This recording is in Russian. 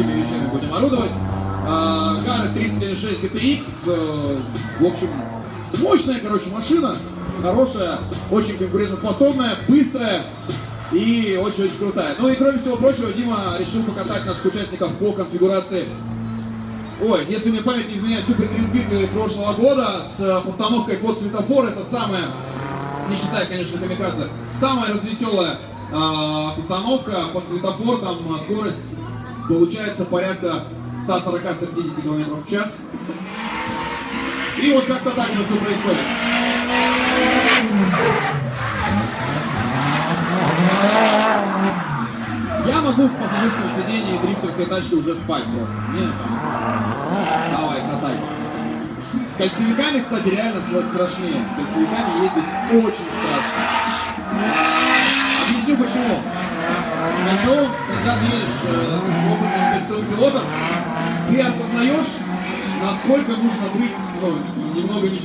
другими вещами будем орудовать. Гара 376 GTX, в общем, мощная, короче, машина, хорошая, очень конкурентоспособная, быстрая и очень-очень крутая. Ну и кроме всего прочего, Дима решил покатать наших участников по конфигурации Ой, если мне память не изменяет, Супер битвы прошлого года с э, постановкой под светофор, это самая, не считая, конечно, камикадзе, самая развеселая э, постановка под светофор, там э, скорость получается порядка 140-150 км в час. И вот как-то так это все происходит. Я могу в пассажирском сидении дрифтерской тачки уже спать просто. Мне Давай, катай. С кольцевиками, кстати, реально страшнее. С кольцевиками ездить очень страшно. Объясню почему. Кольцо, когда едешь с опытным пилотом, ты осознаешь, насколько нужно быть ну, немного не